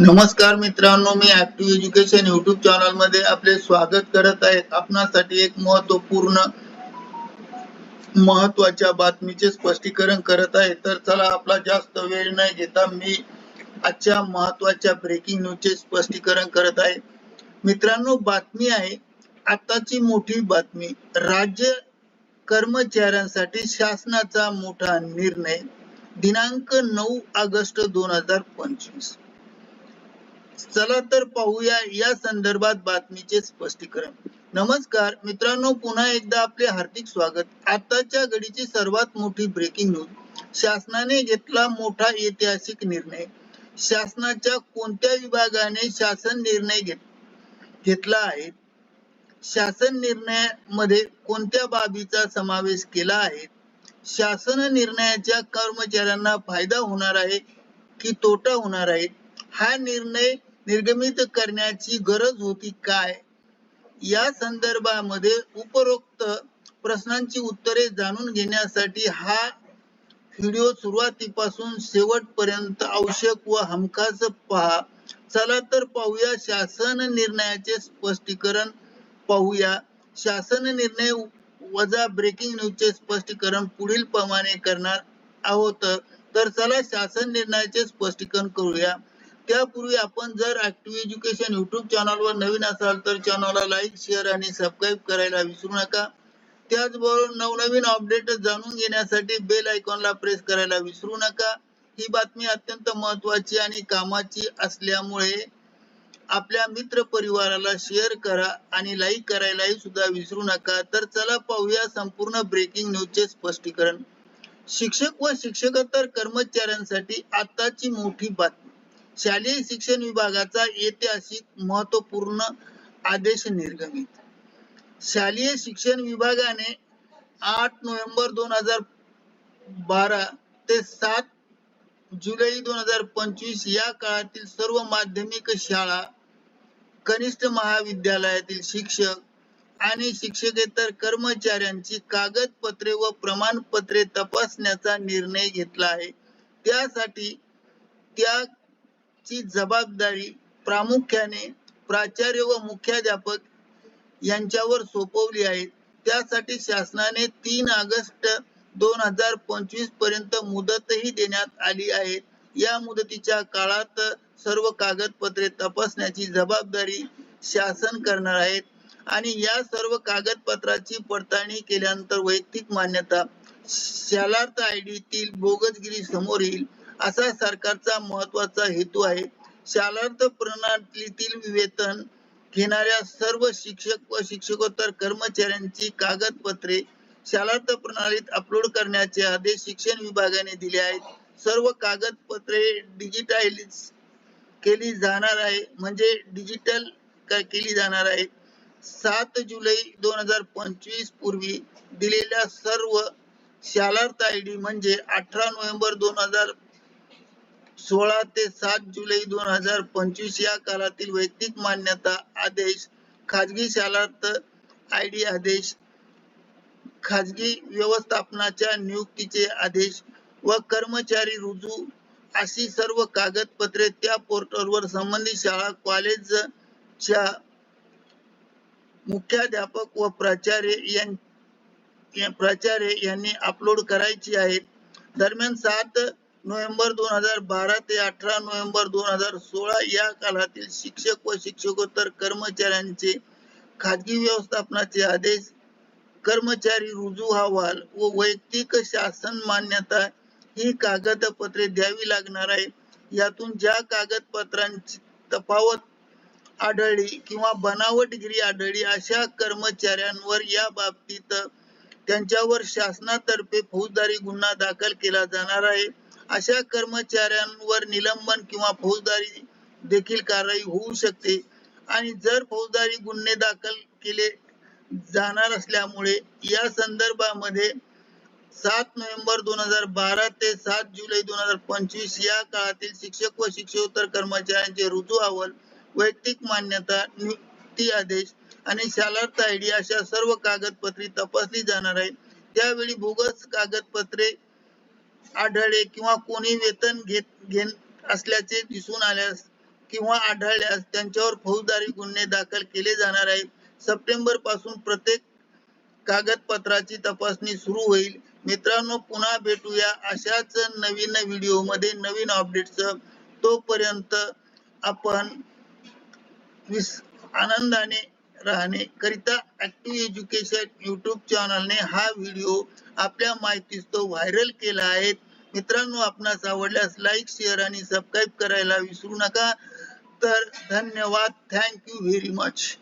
नमस्कार मित्रांनो मी ऍक्टिव्ह एज्युकेशन युट्यूब चॅनलमध्ये आपले स्वागत करत आहे. आपणासाठी एक महत्त्वपूर्ण महत्त्वाच्या बातमीचे स्पष्टीकरण करत आहे. तर चला आपला जास्त वेळ न घेता मी आजच्या महत्त्वाच्या ब्रेकिंग न्यूजचे स्पष्टीकरण करत आहे. मित्रांनो बातमी आहे आताची मोठी बातमी. राज्य कर्मचाऱ्यांसाठी शासनाचा मोठा निर्णय दिनांक नऊ ऑगस्ट दोन हजार पंचवीस. चला तर पाहूया या संदर्भात बातमीचे स्पष्टीकरण. नमस्कार मित्रांनो पुन्हा एकदा आपले हार्दिक स्वागत. आताच्या घडीची सर्वात मोठी ब्रेकिंग न्यूज शासनाने घेतला मोठा ऐतिहासिक निर्णय. शासनाच्या कोणत्या विभागाने शासन निर्णय घेतला आहे? शासन निर्णयामध्ये कोणत्या बाबीचा समावेश केला आहे? शासन निर्णयाच्या कर्मचाऱ्यांना फायदा होणार आहे की तोटा होणार आहे? हा निर्णय निर्गमित करण्याची गरज होती काय? या संदर्भामध्ये उपरोक्त प्रश्नांची उत्तरे जाणून घेण्यासाठी हा व्हिडिओ सुरुवातीपासून शेवटपर्यंत आवश्यक व हमखास पहा. चला तर पाहूया शासन निर्णयाचे स्पष्टीकरण. पाहूया. शासन निर्णय वजा ब्रेकिंग न्यूजचे स्पष्टीकरण पुढील प्रमाणे करणार आहोत. तर चला शासन निर्णयाचे स्पष्टीकरण करूया. त्यापूर्वी आपण जर ऍक्टिव्ह एज्युकेशन युट्यूब चॅनलवर नवीन असाल तर चॅनलला लाईक शेअर आणि सबस्क्राईब करायला विसरू नका. त्याचबरोबर नवनवीन अपडेट जाणून घेण्यासाठी बेल आयकॉनला प्रेस करायला विसरू नका. ही बातमी अत्यंत महत्वाची आणि कामाची असल्यामुळे आपल्या मित्र परिवाराला शेअर करा आणि लाईक करायलाही सुद्धा विसरू नका. तर चला पाहूया संपूर्ण ब्रेकिंग न्यूजचे स्पष्टीकरण. शिक्षक व शिक्षकेतर कर्मचाऱ्यांसाठी आताची मोठी बातमी. शालेय शिक्षण विभागाचा ऐतिहासिक महत्त्वपूर्ण आदेश निर्गमित. शालेय शिक्षण विभागाने आठ नोव्हेंबर दोन हजार बारा ते सात जुलै दोन हजार पंचवीस या काळातील सर्व माध्यमिक शाळा कनिष्ठ महाविद्यालयातील शिक्षक आणि शिक्षकेतर कर्मचाऱ्यांची कागदपत्रे व प्रमाणपत्रे तपासण्याचा निर्णय घेतला आहे. त्यासाठी त्या ची जबाबदारी प्रामुख्याने प्राचार्य व मुख्याध्यापक यांच्यावर सोपवली आहे. त्यासाठी शासनाने तीन ऑगस्ट दोन हजार पंचवीसपर्यंत मुदतही देण्यात आली आहे. या मुदतीच्या काळात सर्व कागदपत्रे तपासण्याची जबाबदारी शासन करणार आहेत आणि या सर्व कागदपत्राची पडताळणी केल्यानंतर वैयक्तिक मान्यता शालार्थ आय तील बोगसगिरी समोर येईल असा सरकारचा महत्त्वाचा हेतू आहे. शालार्थ प्रणालीतील वेतन घेणाऱ्या सर्व शिक्षक व शिक्षकोत्तर कर्मचाऱ्यांची कागदपत्रे शालार्थ प्रणालीत अपलोड करण्याचे आदेश शिक्षण विभागाने दिले आहेत. सर्व कागदपत्रे डिजिटाईज केली जाणार आहे. म्हणजे डिजिटल केली जाणार आहे. सात जुलै दोन हजार पंचवीस पूर्वी दिलेल्या सर्व शालार्थ आय डी म्हणजे अठरा नोव्हेंबर दोन हजार सोळा ते सात जुलै दोन हजार पंचवीस या काळातील वैयक्तिक मान्यता आदेश खाजगी शालार्थ आय डी आदेश खाजगी व्यवस्थापनाच्या नियुक्तीचे आदेश व कर्मचारी रुजू अशी सर्व कागदपत्रे त्या पोर्टलवर संबंधित शाळा कॉलेजच्या मुख्याध्यापक व प्राचार्य यां प्राचार्य यांनी अपलोड करायची आहेत दरम्यान सात नोव्हेंबर दोन हजार बारा ते अठरा नोव्हेंबर दोन हजार सोळा या काळातील शिक्षक व शिक्षकोत्तर कर्मचाऱ्यांचे खाजगी व्यवस्थापनाचे आदेश कर्मचारी रुजू अहवाल व वैयक्तिक शासन मान्यता ही कागदपत्रे द्यावी लागणार आहे. यातून ज्या कागदपत्रांची तफावत आढळली किंवा बनावटगिरी आढळली अशा कर्मचाऱ्यांवर या बाबतीत त्यांच्यावर शासनातर्फे फौजदारी गुन्हा दाखल केला जाणार आहे. अशा कर्मचाऱ्यांवर निलंबन किंवा फौजदारी देखील कारवाई होऊ शकते. आणि जर फौजदारी गुन्हे दाखल केले जाणार असल्यामुळे या संदर्भामध्ये सात नोव्हेंबर दोन हजार बारा ते सात जुलै दोन हजार पंचवीस या काळातील शिक्षक व शिक्षकोत्तर कर्मचाऱ्यांचे रुजू अहवाल वैयक्तिक मान्यता नियुक्ती आदेश आणि शालार्थ आय डी अशा सर्व कागदपत्रे तपासली जाणार आहे त्यावेळी बोगस कागदपत्रे आढळले किंवा कोणी वेतन घेत घेत असल्याचे दिसून आल्यास किंवा आढळल्यास त्यांच्यावर फौजदारी गुन्हे दाखल केले जाणार आहेत. सप्टेंबरपासून प्रत्येक कागदपत्राची तपासणी सुरू होईल. मित्रांनो पुन्हा भेटूया अशाच नवीन व्हिडिओमध्ये नवीन अपडेट्स तोपर्यंत आपण विस- आनंदाने राहणे करिता ऍक्टिव्ह एज्युकेशन युट्यूब चॅनलने हा व्हिडिओ आपल्या माहितीस तो व्हायरल केला आहे. मित्रांनो आपणास आवडल्यास लाईक शेअर आणि सबस्क्राईब करायला विसरू नका. तर धन्यवाद. Thank you very much